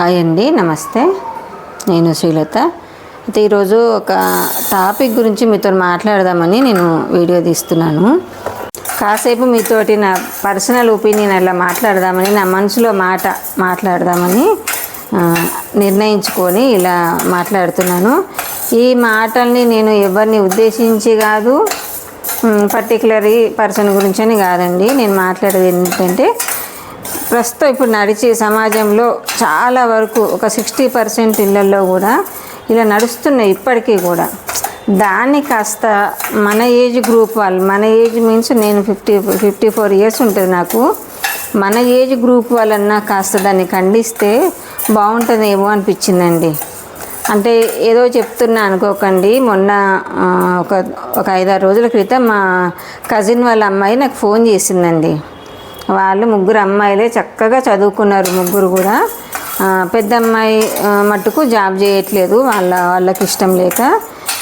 Hi అండి నమస్తే. నేను శ్రీలత. అయితే ఈరోజు ఒక టాపిక్ గురించి మీతో మాట్లాడదామని నేను వీడియో తీస్తున్నాను. కాసేపు మీతోటి నా పర్సనల్ ఒపీనియన్ అలా మాట్లాడదామని నా మనసులో మాట మాట్లాడదామని నిర్ణయించుకొని ఇలా మాట్లాడుతున్నాను. ఈ మాటల్ని నేను ఎవరిని ఉద్దేశించి కాదు పర్టికులర్ పర్సన్ గురించి అని కాదండి. నేను మాట్లాడేది ఏంటంటే ప్రస్తుతం ఇప్పుడు నడిచే సమాజంలో చాలా వరకు ఒక సిక్స్టీ పర్సెంట్ ఇళ్ళల్లో కూడా ఇలా నడుస్తున్నాయి ఇప్పటికీ కూడా. దాన్ని కాస్త మన ఏజ్ గ్రూప్ వాళ్ళు మన ఏజ్ మీన్స్ నేను ఫిఫ్టీ ఫిఫ్టీ ఫోర్ ఇయర్స్ ఉంటుంది నాకు. మన ఏజ్ గ్రూప్ వాళ్ళన్నా కాస్త దాన్ని ఖండిస్తే బాగుంటుందేమో అనిపించిందండి. అంటే ఏదో చెప్తున్నా అనుకోకండి. మొన్న ఒక ఒక ఐదారు రోజుల క్రితం మా కజిన్ వాళ్ళ అమ్మాయి నాకు ఫోన్ చేసిందండి. వాళ్ళు ముగ్గురు అమ్మాయిలే చక్కగా చదువుకున్నారు ముగ్గురు కూడా. పెద్ద అమ్మాయి మట్టుకు జాబ్ చేయట్లేదు. వాళ్ళ వాళ్ళకి ఇష్టం లేక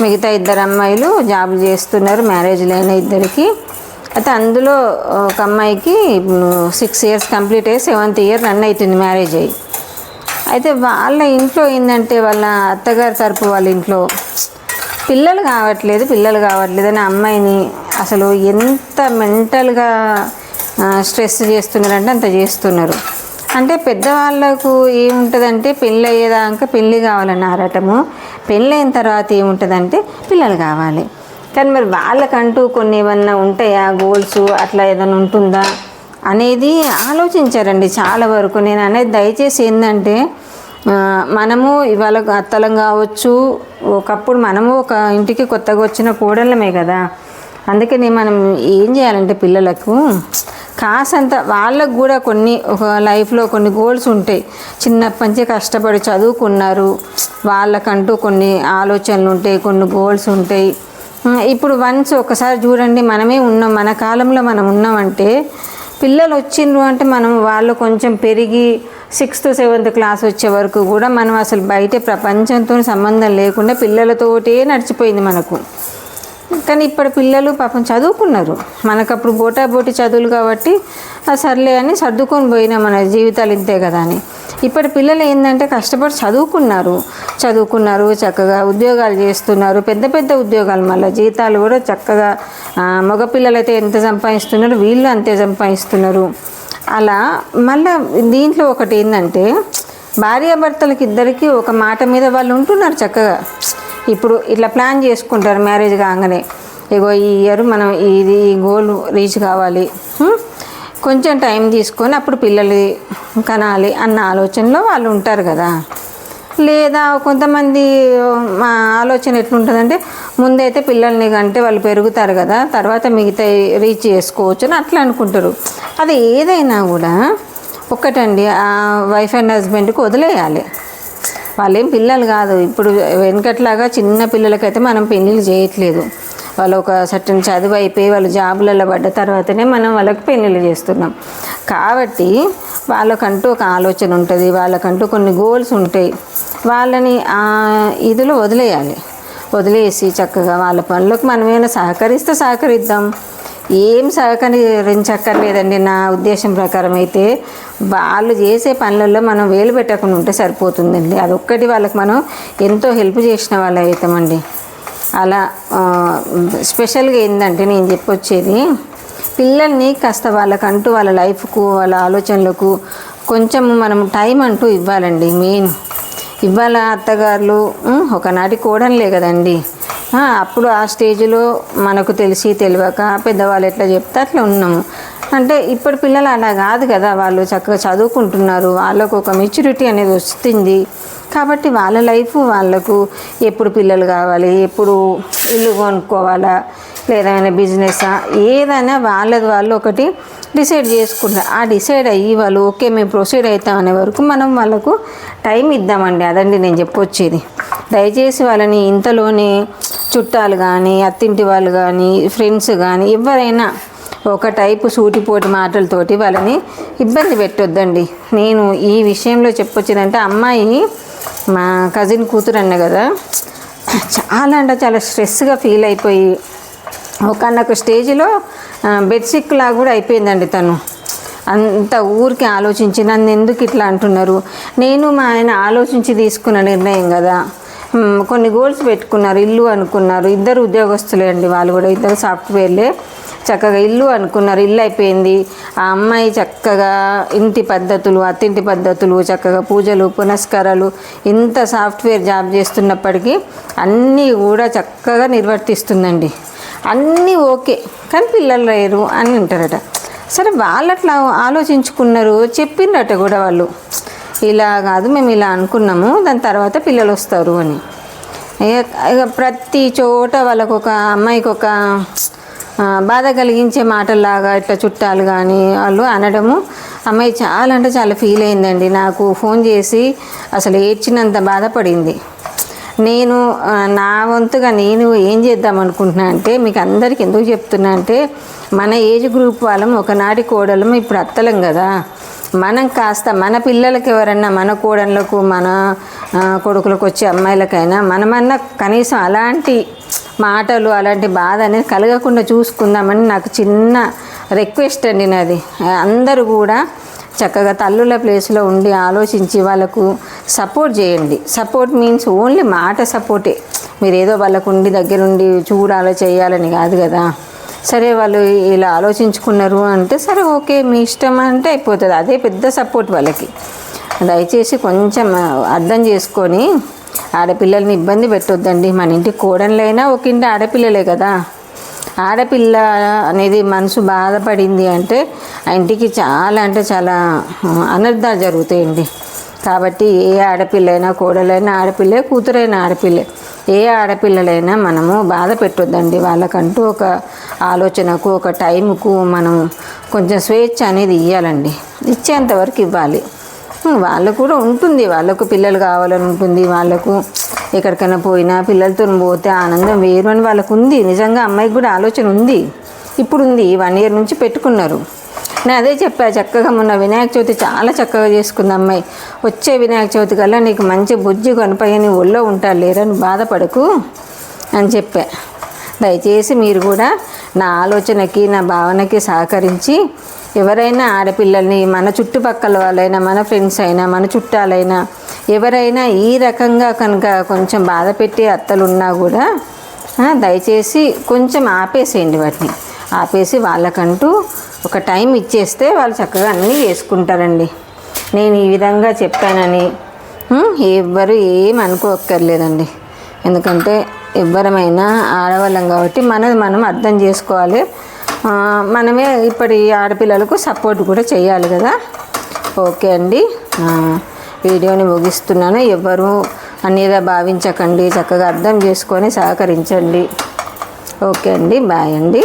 మిగతా ఇద్దరు అమ్మాయిలు జాబ్ చేస్తున్నారు మ్యారేజ్ లేని ఇద్దరికి. అయితే అందులో ఒక అమ్మాయికి సిక్స్ ఇయర్స్ కంప్లీట్ అయ్యి సెవెంత్ ఇయర్ రన్ అవుతుంది మ్యారేజ్ అయ్యి. అయితే వాళ్ళ ఇంట్లో ఏంటంటే వాళ్ళ అత్తగారి తరపు వాళ్ళ ఇంట్లో పిల్లలు కావట్లేదు పిల్లలు కావట్లేదు అని అమ్మాయిని అసలు ఎంత మెంటల్గా స్ట్రెస్ చేస్తున్నారంటే అంత చేస్తున్నారు. అంటే పెద్దవాళ్ళకు ఏముంటుందంటే పెళ్ళి అయ్యేదాకా పెళ్ళి కావాలని ఆరాటము పెళ్ళి అయిన తర్వాత ఏముంటుందంటే పిల్లలు కావాలి. కానీ మరి వాళ్ళకంటూ కొన్ని ఏమన్నా ఉంటాయా? గోల్స్ అట్లా ఏదైనా ఉంటుందా? అనేది ఆలోచించారండి చాలా వరకు. నేను అనేది దయచేసి ఏంటంటే మనము ఇవాళ అత్తలం కావచ్చు ఒకప్పుడు మనము ఒక ఇంటికి కొత్తగా వచ్చిన కోడళ్ళమే కదా. అందుకని మనం ఏం చేయాలంటే పిల్లలకు కాసంత వాళ్ళకు కూడా కొన్ని ఒక లైఫ్లో కొన్ని గోల్స్ ఉంటాయి. చిన్నప్పటి నుంచి కష్టపడి చదువుకున్నారు. వాళ్ళకంటూ కొన్ని ఆలోచనలు ఉంటాయి కొన్ని గోల్స్ ఉంటాయి. ఇప్పుడు వన్స్ ఒకసారి చూడండి మనమే ఉన్నాం మన కాలంలో మనం ఉన్నామంటే పిల్లలు వచ్చిండ్రు అంటే మనం వాళ్ళు కొంచెం పెరిగి సిక్స్త్ సెవెంత్ క్లాస్ వచ్చే వరకు కూడా మనం అసలు బయట ప్రపంచంతో సంబంధం లేకుండా పిల్లలతోటే నడిచిపోయింది మనకు. కానీ ఇప్పుడు పిల్లలు పాపం చదువుకున్నారు. మనకప్పుడు బోటా బోటి చదువులు కాబట్టి ఆ సర్లే అని సర్దుకొని పోయినా మన జీవితాలు ఇంతే కదా అని. ఇప్పటి పిల్లలు ఏంటంటే కష్టపడి చదువుకున్నారు. చదువుకున్నారు చక్కగా ఉద్యోగాలు చేస్తున్నారు. పెద్ద పెద్ద ఉద్యోగాలు మళ్ళీ జీతాలు కూడా చక్కగా మగపిల్లలు అయితే ఎంత సంపాదిస్తున్నారు వీళ్ళు అంతే సంపాదిస్తున్నారు. అలా మళ్ళీ దీంట్లో ఒకటి ఏంటంటే భార్యాభర్తలకి ఇద్దరికి ఒక మాట మీద వాళ్ళు ఉంటున్నారు చక్కగా. ఇప్పుడు ఇట్లా ప్లాన్ చేసుకుంటారు మ్యారేజ్ కాగానే. ఇగో ఈ ఇయర్ మనం ఇది ఈ గోల్ రీచ్ కావాలి. కొంచెం టైం తీసుకొని అప్పుడు పిల్లలు కనాలి అన్న ఆలోచనలో వాళ్ళు ఉంటారు కదా. లేదా కొంతమంది మా ఆలోచన ఎట్లుంటుందంటే ముందైతే పిల్లల్ని కంటే వాళ్ళు పెరుగుతారు కదా తర్వాత మిగతా రీచ్ చేసుకోవచ్చు అని అట్లా అనుకుంటారు. అది ఏదైనా కూడా ఒక్కటండి ఆ వైఫ్ అండ్ హస్బెండ్కి వదిలేయాలి. వాళ్ళేం పిల్లలు కాదు. ఇప్పుడు వెనకట్లాగా చిన్న పిల్లలకైతే మనం పెళ్ళిళ్ళు చేయట్లేదు. వాళ్ళు ఒక సర్టన్ చదువు అయిపోయి వాళ్ళు జాబులలో పడ్డ తర్వాతనే మనం వాళ్ళకి పెళ్ళిళ్ళు చేస్తున్నాం. కాబట్టి వాళ్ళకంటూ ఒక ఆలోచన ఉంటుంది. వాళ్ళకంటూ కొన్ని గోల్స్ ఉంటాయి. వాళ్ళని ఆ ఇదిలో వదిలేయాలి. వదిలేసి చక్కగా వాళ్ళ పనులకు మనమేమైనా సహకరిస్తే సహకరిద్దాం. ఏం సహకరించక్కర్లేదండి నా ఉద్దేశం ప్రకారం అయితే. వాళ్ళు చేసే పనులలో మనం వేలు పెట్టకుండా ఉంటే సరిపోతుందండి. అదొక్కటి వాళ్ళకి మనం ఎంతో హెల్ప్ చేసిన వాళ్ళు అవుతామండి అలా స్పెషల్గా ఏంటంటే నేను చెప్పొచ్చేది పిల్లల్ని కాస్త వాళ్ళకంటూ వాళ్ళ లైఫ్కు వాళ్ళ ఆలోచనలకు కొంచెం మనం టైం అంటూ ఇవ్వాలండి మెయిన్. ఇవాళ అత్తగారులు ఒకనాటి కూడా కదండి కదండీ. అప్పుడు ఆ స్టేజ్లో మనకు తెలిసి తెలియక పెద్దవాళ్ళు ఎట్లా చెప్తే అట్లా ఉన్నాము అంటే ఇప్పుడు పిల్లలు అలా కాదు కదా వాళ్ళు చక్కగా చదువుకుంటున్నారు వాళ్ళకు ఒక మెచ్యూరిటీ అనేది వస్తుంది. కాబట్టి వాళ్ళ లైఫ్ వాళ్ళకు ఎప్పుడు పిల్లలు కావాలి ఎప్పుడు ఇల్లు కొనుక్కోవాలా లేదా ఏమైనా బిజినెసా ఏదైనా వాళ్ళది వాళ్ళు ఒకటి డిసైడ్ చేసుకుంటారు. ఆ డిసైడ్ అయ్యి వాళ్ళు ఓకే మేము ప్రొసీడ్ అవుతాం అనే వరకు మనం వాళ్ళకు టైం ఇద్దామండి. అదండి నేను చెప్పొచ్చేది. దయచేసి వాళ్ళని ఇంతలోనే చుట్టాలు కానీ అత్తింటి వాళ్ళు కానీ ఫ్రెండ్స్ కానీ ఎవరైనా ఒక టైపు సూటిపోటి మాటలతోటి వాళ్ళని ఇబ్బంది పెట్టొద్దండి. నేను ఈ విషయంలో చెప్పొచ్చిందంటే అమ్మాయి మా కజిన్ కూతురు అన్న కదా చాలా అంటే చాలా స్ట్రెస్గా ఫీల్ అయిపోయి ఒకనొక స్టేజ్లో బెడ్ లాగా కూడా అయిపోయిందండి తను. అంత ఊరికి ఆలోచించి నన్ను ఎందుకు ఇట్లా అంటున్నారు? నేను మా ఆయన ఆలోచించి తీసుకున్న నిర్ణయం కదా కొన్ని గోల్స్ పెట్టుకున్నారు ఇల్లు అనుకున్నారు. ఇద్దరు ఉద్యోగస్తులే అండి వాళ్ళు కూడా ఇద్దరు సాఫ్ట్వేర్లే. చక్కగా ఇల్లు అనుకున్నారు ఇల్లు అయిపోయింది. ఆ అమ్మాయి చక్కగా ఇంటి పద్ధతులు అత్తింటి పద్ధతులు చక్కగా పూజలు పునస్కారాలు ఇంత సాఫ్ట్వేర్ జాబ్ చేస్తున్నప్పటికీ అన్నీ కూడా చక్కగా నిర్వర్తిస్తుందండి. అన్నీ ఓకే కానీ పిల్లలు లేరు అని అంటారట. సరే వాళ్ళు అట్లా ఆలోచించుకున్నారు చెప్పిండట కూడా వాళ్ళు. ఇలా కాదు మేము ఇలా అనుకున్నాము దాని తర్వాత పిల్లలు వస్తారు అని. ఇక ఇక ప్రతి చోట వాళ్ళకు ఒక అమ్మాయికి ఒక బాధ కలిగించే మాటల్లాగా ఇట్లా చుట్టాలు కానీ వాళ్ళు అనడము అమ్మాయి చాలా అంటే చాలా ఫీల్ అయిందండి. నాకు ఫోన్ చేసి అసలు ఏడ్చినంత బాధపడింది. నేను నా వంతుగా నేను ఏం చేద్దాం అనుకుంటున్నా అంటే మీకు అందరికి ఎందుకు చెప్తున్నా అంటే మన ఏజ్ గ్రూప్ వాళ్ళం ఒకనాటి కోడలం ఇప్పుడు అత్తలం కదా. మనం కాస్త మన పిల్లలకి ఎవరన్నా మన కోడళ్ళకు మన కొడుకులకు వచ్చే అమ్మాయిలకైనా మనమన్నా కనీసం అలాంటి మాటలు అలాంటి బాధ అనేది కలగకుండా చూసుకుందామని నాకు చిన్న రిక్వెస్ట్ అండి నాది. అందరూ కూడా చక్కగా తల్లుల ప్లేస్లో ఉండి ఆలోచించి వాళ్ళకు సపోర్ట్ చేయండి. సపోర్ట్ మీన్స్ ఓన్లీ మాట సపోర్టే మీరు ఏదో వాళ్ళకు ఉండి దగ్గరుండి చూడాలో చేయాలని కాదు కదా. సరే వాళ్ళు ఇలా ఆలోచించుకున్నారు అంటే సరే ఓకే మీ ఇష్టం అంటే అయిపోతుంది. అదే పెద్ద సపోర్ట్ వాళ్ళకి. దయచేసి కొంచెం అర్థం చేసుకొని ఆడపిల్లల్ని ఇబ్బంది పెట్టొద్దండి. మన ఇంటి కోడళ్ళైనా ఒక ఇంటి ఆడపిల్లలే కదా. ఆడపిల్ల అనేది మనసు బాధపడింది అంటే ఆ ఇంటికి చాలా అంటే చాలా అనర్థాలు జరుగుతాయండి. కాబట్టి ఏ ఆడపిల్లైనా కోడలైనా ఆడపిల్లే కూతురైనా ఆడపిల్లే. ఏ ఆడపిల్లలైనా మనము బాధ పెట్టొద్దండి. వాళ్ళకంటూ ఒక ఆలోచనకు ఒక టైంకు మనం కొంచెం స్వేచ్ఛ అనేది ఇవ్వాలండి ఇచ్చేంతవరకు ఇవ్వాలి. వాళ్ళకు కూడా ఉంటుంది. వాళ్ళకు పిల్లలు కావాలని ఉంటుంది. వాళ్ళకు ఎక్కడికైనా పోయినా పిల్లలతో పోతే ఆనందం వేరు అని వాళ్ళకు ఉంది. నిజంగా అమ్మాయికి కూడా ఆలోచన ఉంది. ఇప్పుడు ఉంది వన్ ఇయర్ నుంచి పెట్టుకున్నారు. నేను అదే చెప్పా చక్కగా మొన్న వినాయక చవితి చాలా చక్కగా చేసుకుంది అమ్మాయి. వచ్చే వినాయక చవితి కల్లా నీకు మంచి బుజ్జి కనపయ్యని ఒళ్ళో ఉంటారు లేరని బాధపడకు అని చెప్పా. దయచేసి మీరు కూడా నా ఆలోచనకి నా భావనకి సహకరించి ఎవరైనా ఆడపిల్లల్ని మన చుట్టుపక్కల వాళ్ళైనా మన ఫ్రెండ్స్ అయినా మన చుట్టాలైనా ఎవరైనా ఈ రకంగా కనుక కొంచెం బాధ పెట్టి అత్తలు ఉన్నా కూడా దయచేసి కొంచెం ఆపేసేయండి వాటిని. ఆపేసి వాళ్ళకంటూ ఒక టైం ఇచ్చేస్తే వాళ్ళు చక్కగా అన్నీ వేసుకుంటారండి నేను ఈ విధంగా చెప్పానని ఎవ్వరు ఏం అనుకోక్కర్లేదండి. ఎందుకంటే ఎవ్వరమైనా ఆడవాళ్ళం కాబట్టి మనది మనం అర్థం చేసుకోవాలి. మనమే ఇప్పటి ఆడపిల్లలకు సపోర్ట్ కూడా చేయాలి కదా. ఓకే అండి. వీడియోని ముగిస్తున్నాను. ఎవ్వరూ అన్నిదా భావించకండి. చక్కగా అర్థం చేసుకొని సహకరించండి. ఓకే అండి. బాయ్ అండి.